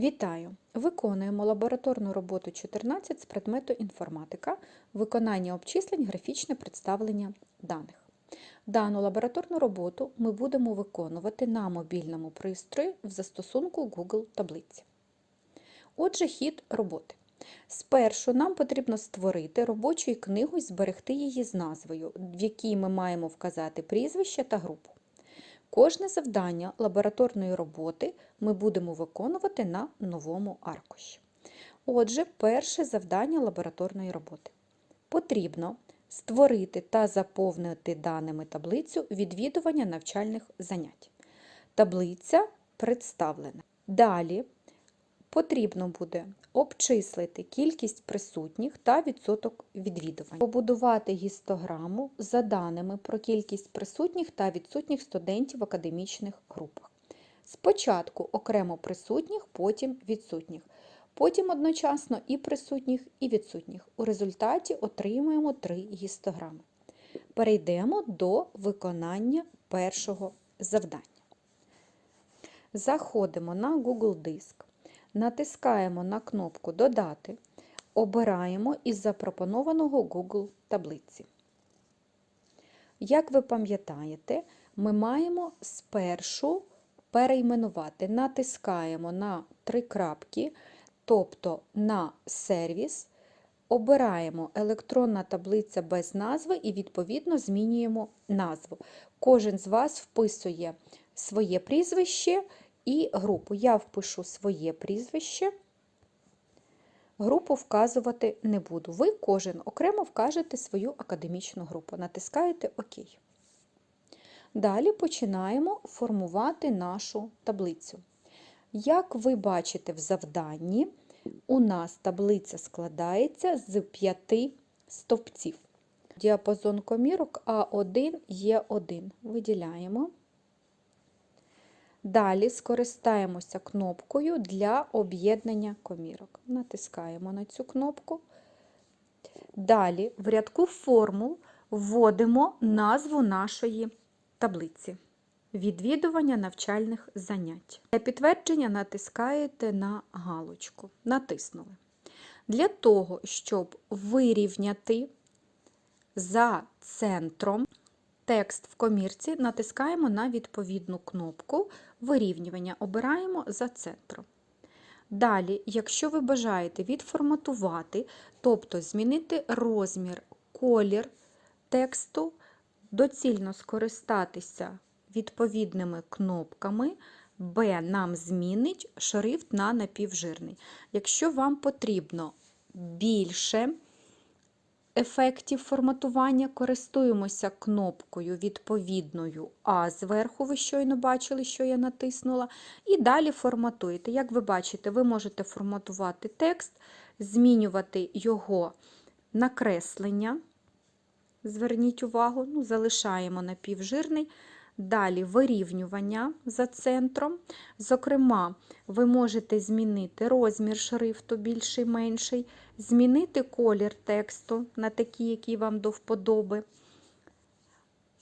Вітаю! Виконуємо лабораторну роботу 14 з предмету інформатика, виконання обчислень, графічне представлення даних. Дану лабораторну роботу ми будемо виконувати на мобільному пристрої в застосунку Google таблиці. Отже, хід роботи. Спершу нам потрібно створити робочу книгу і зберегти її з назвою, в якій ми маємо вказати прізвище та групу. Кожне завдання лабораторної роботи ми будемо виконувати на новому аркуші. Отже, перше завдання лабораторної роботи. Потрібно створити та заповнити даними таблицю відвідування навчальних занять. Таблиця представлена. Далі потрібно буде обчислити кількість присутніх та відсоток відвідувань, побудувати гістограму за даними про кількість присутніх та відсутніх студентів в академічних групах. Спочатку окремо присутніх, потім відсутніх, потім одночасно і присутніх, і відсутніх. У результаті отримуємо три гістограми. Перейдемо до виконання першого завдання. Заходимо на Google Диск. Натискаємо на кнопку Додати, обираємо із запропонованого Google таблиці. Як ви пам'ятаєте, ми маємо спершу перейменувати. Натискаємо на три крапки, тобто на сервіс, обираємо електронна таблиця без назви і, відповідно, змінюємо назву. Кожен з вас вписує своє прізвище і групу. Я впишу своє прізвище, групу вказувати не буду. Ви кожен окремо вкажете свою академічну групу. Натискаєте ОК. Далі починаємо формувати нашу таблицю. Як ви бачите в завданні, у нас таблиця складається з п'яти стовпців. Діапазон комірок А1 Є1. Виділяємо. Далі скористаємося кнопкою для об'єднання комірок. Натискаємо на цю кнопку. Далі в рядку формул вводимо назву нашої таблиці. Відвідування навчальних занять. Для підтвердження натискаєте на галочку. Натиснули. Для того, щоб вирівняти за центром текст в комірці, натискаємо на відповідну кнопку вирівнювання, обираємо за центром. Далі, якщо ви бажаєте відформатувати, тобто змінити розмір, колір тексту, доцільно скористатися відповідними кнопками, Б нам змінить шрифт на напівжирний. Якщо вам потрібно більше ефектів форматування, користуємося кнопкою відповідною А зверху, ви щойно бачили, що я натиснула, і далі форматуєте. Як ви бачите, ви можете форматувати текст, змінювати його накреслення. Зверніть увагу, ну, залишаємо напівжирний. Далі вирівнювання за центром. Зокрема, ви можете змінити розмір шрифту більший менший, змінити колір тексту на такий, який вам до вподоби,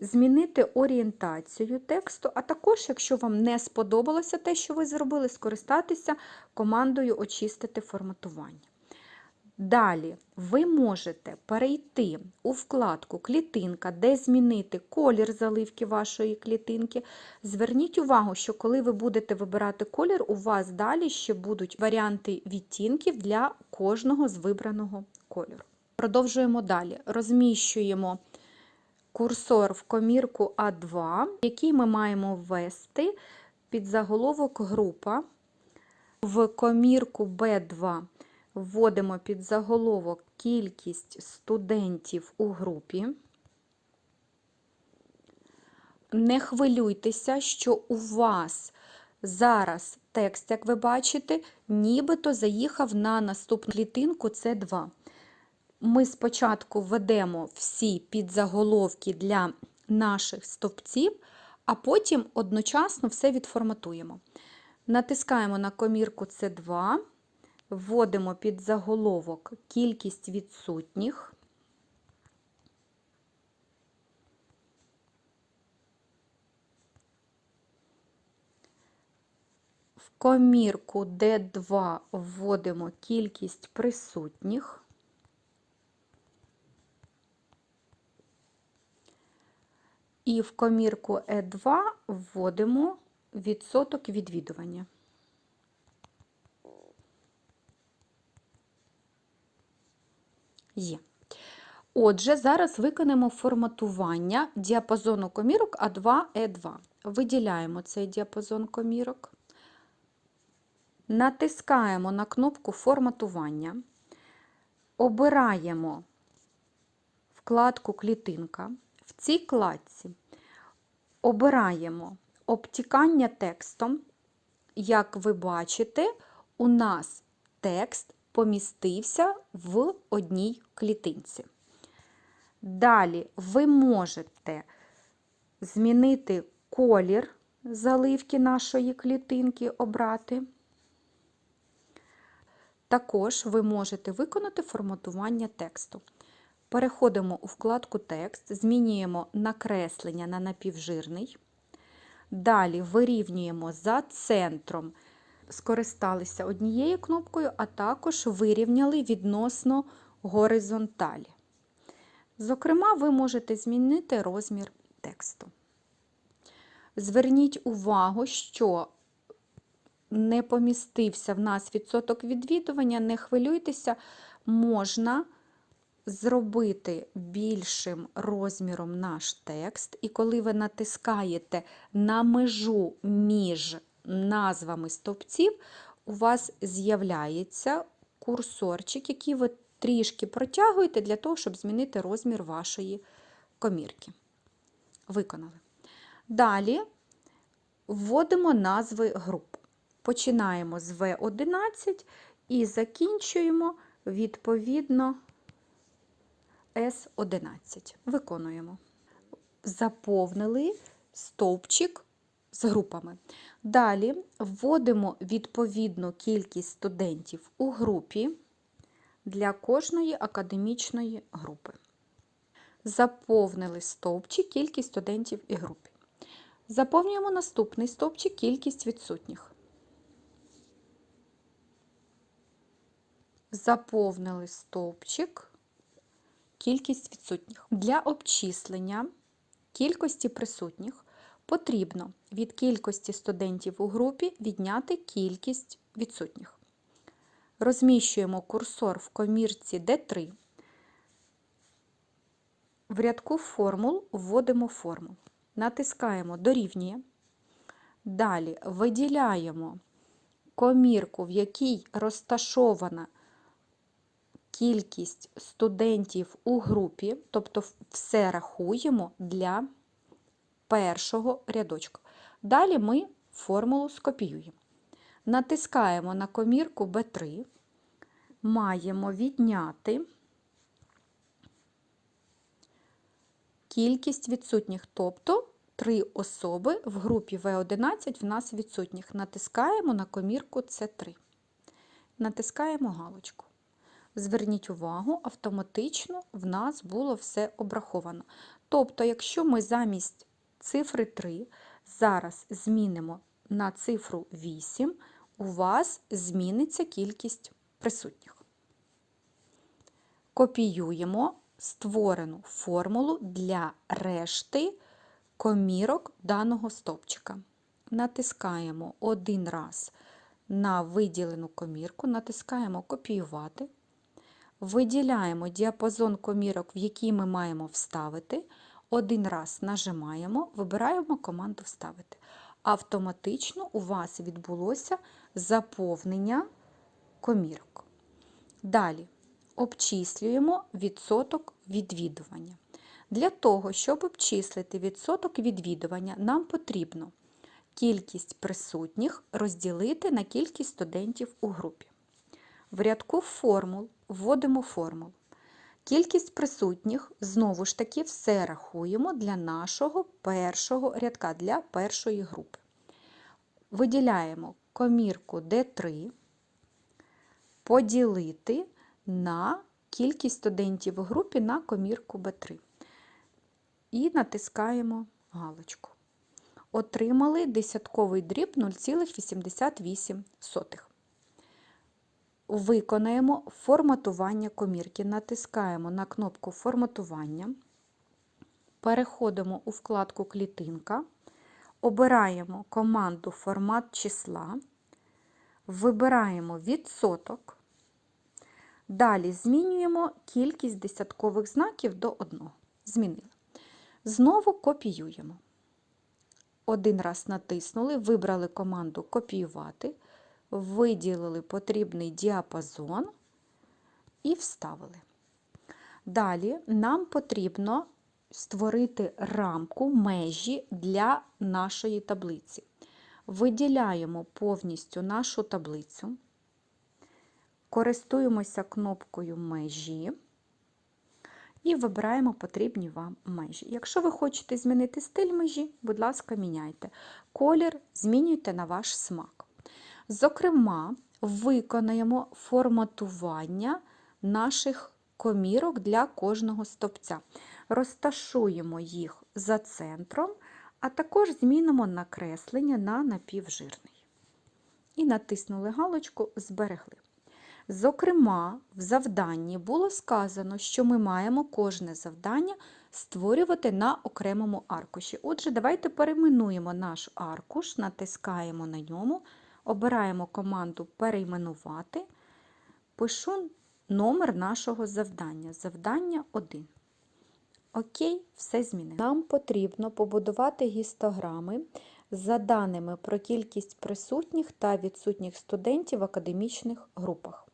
змінити орієнтацію тексту, а також, якщо вам не сподобалося те, що ви зробили, скористатися командою Очистити форматування. Далі ви можете перейти у вкладку Клітинка, де змінити колір заливки вашої клітинки. Зверніть увагу, що коли ви будете вибирати колір, у вас далі ще будуть варіанти відтінків для кожного з вибраного кольору. Продовжуємо далі. Розміщуємо курсор в комірку А2, який ми маємо ввести під заголовок група в комірку Б2 вводимо під заголовок кількість студентів у групі. Не хвилюйтеся, що у вас зараз текст, як ви бачите, нібито заїхав на наступну клітинку це 2. Ми спочатку введемо всі підзаголовки для наших стовпців, а потім одночасно все відформатуємо. Натискаємо на комірку С2 вводимо під заголовок кількість відсутніх. В комірку D2 вводимо кількість присутніх. І в комірку Е2 вводимо відсоток відвідування. Є. Отже, зараз виконаємо форматування діапазону комірок А2Е2. Виділяємо цей діапазон комірок, натискаємо на кнопку форматування, обираємо вкладку клітинка. В цій кладці обираємо обтікання текстом. Як ви бачите, у нас текст помістився в одній клітинці. Далі ви можете змінити колір заливки нашої клітинки, обрати. Також ви можете виконати форматування тексту. Переходимо у вкладку Текст, змінюємо накреслення на напівжирний. Далі вирівнюємо за центром, скористалися однією кнопкою, а також вирівняли відносно горизонталі. Зокрема, ви можете змінити розмір тексту. Зверніть увагу, що не помістився в нас відсоток відвідування, не хвилюйтеся, можна зробити більшим розміром наш текст, і коли ви натискаєте на межу між назвами стовпців, у вас з'являється курсорчик, який ви трішки протягуєте для того, щоб змінити розмір вашої комірки. Виконали. Далі вводимо назви груп. Починаємо з В11 і закінчуємо відповідно С11. Виконуємо. Заповнили стовпчик з групами. Далі вводимо відповідну кількість студентів у групі для кожної академічної групи. Заповнили стовпчик кількість студентів і групі. Заповнюємо наступний стовпчик кількість відсутніх. Заповнили стовпчик кількість відсутніх. Для обчислення кількості присутніх потрібно від кількості студентів у групі відняти кількість відсутніх. Розміщуємо курсор в комірці D3. В рядку формул вводимо формул. Натискаємо дорівнює. Далі виділяємо комірку, в якій розташована кількість студентів у групі, тобто все рахуємо для першого рядочка. Далі ми формулу скопіюємо. Натискаємо на комірку B3, маємо відняти кількість відсутніх, тобто 3 особи в групі В11 в нас відсутніх. Натискаємо на комірку С3. Натискаємо галочку. Зверніть увагу, автоматично в нас було все обраховано. Тобто, якщо ми замість цифри 3 зараз змінимо на цифру 8, у вас зміниться кількість присутніх. Копіюємо створену формулу для решти комірок даного стовпчика. Натискаємо один раз на виділену комірку, натискаємо Копіювати. Виділяємо діапазон комірок, в який ми маємо вставити. Один раз нажимаємо, вибираємо команду Вставити. Автоматично у вас відбулося заповнення комірок. Далі обчислюємо відсоток відвідування. Для того, щоб обчислити відсоток відвідування, нам потрібно кількість присутніх розділити на кількість студентів у групі. В рядку формул вводимо формулу. Кількість присутніх, знову ж таки, все рахуємо для нашого першого рядка, для першої групи. Виділяємо комірку D3, поділити на кількість студентів у групі на комірку B3. І натискаємо галочку. отримали десятковий дріб 0,88. Виконаємо форматування комірки. Натискаємо на кнопку форматування, переходимо у вкладку Клітинка, обираємо команду Формат числа, вибираємо відсоток. Далі змінюємо кількість десяткових знаків до 1. Змінили. Знову копіюємо. Один раз натиснули, вибрали команду Копіювати, виділили потрібний діапазон і вставили. Далі нам потрібно створити рамку межі для нашої таблиці. Виділяємо повністю нашу таблицю, користуємося кнопкою межі і вибираємо потрібні вам межі. Якщо ви хочете змінити стиль межі, будь ласка, міняйте. Колір змінюйте на ваш смак. Зокрема, виконаємо форматування наших комірок для кожного стовпця. Розташуємо їх за центром, а також змінимо накреслення на напівжирний. І натиснули галочку Зберегли. Зокрема, в завданні було сказано, що ми маємо кожне завдання створювати на окремому аркуші. Отже, давайте перейменуємо наш аркуш, натискаємо на ньому, обираємо команду Перейменувати, пишу номер нашого завдання. Завдання 1. Окей, все змінено. Нам потрібно побудувати гістограми за даними про кількість присутніх та відсутніх студентів в академічних групах.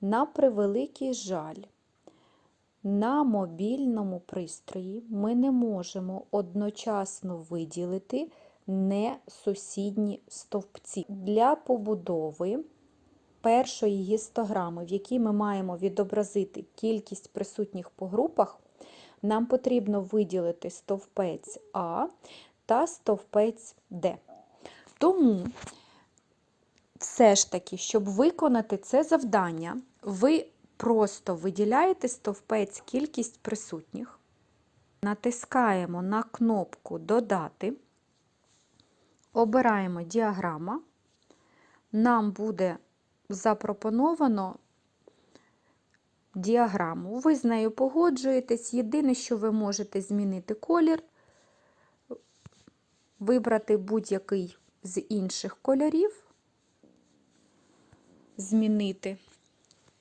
На превеликий жаль, на мобільному пристрої ми не можемо одночасно виділити несусідні стовпці. Для побудови першої гістограми, в якій ми маємо відобразити кількість присутніх по групах, нам потрібно виділити стовпець А та стовпець Д. Тому все ж таки, щоб виконати це завдання, ви просто виділяєте стовпець кількість присутніх, натискаємо на кнопку Додати, обираємо діаграма. Нам буде запропоновано діаграму. Ви з нею погоджуєтесь. Єдине, що ви можете змінити колір, вибрати будь-який з інших кольорів змінити,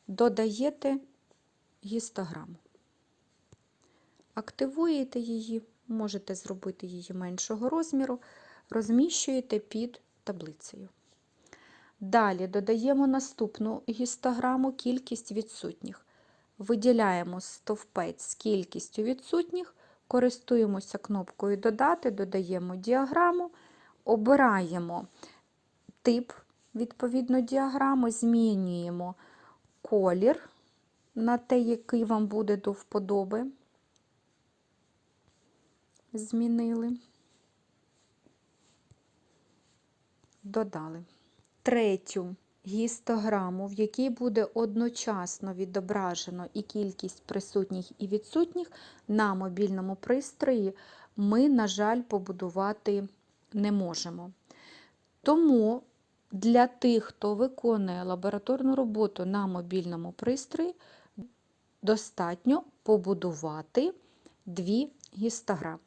додаєте гістограму. Активуєте її, можете зробити її меншого розміру, розміщуєте під таблицею. Далі додаємо наступну гістограму кількість відсутніх. Виділяємо стовпець з кількістю відсутніх, користуємося кнопкою Додати, додаємо діаграму, обираємо тип відповідно діаграми, змінюємо колір на те, який вам буде до вподоби. Змінили, додали. Третю гістограму, в якій буде одночасно відображено і кількість присутніх і відсутніх на мобільному пристрої, ми, на жаль, побудувати не можемо. Тому для тих, хто виконує лабораторну роботу на мобільному пристрої, достатньо побудувати дві гістограми.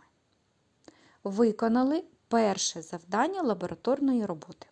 Виконали перше завдання лабораторної роботи.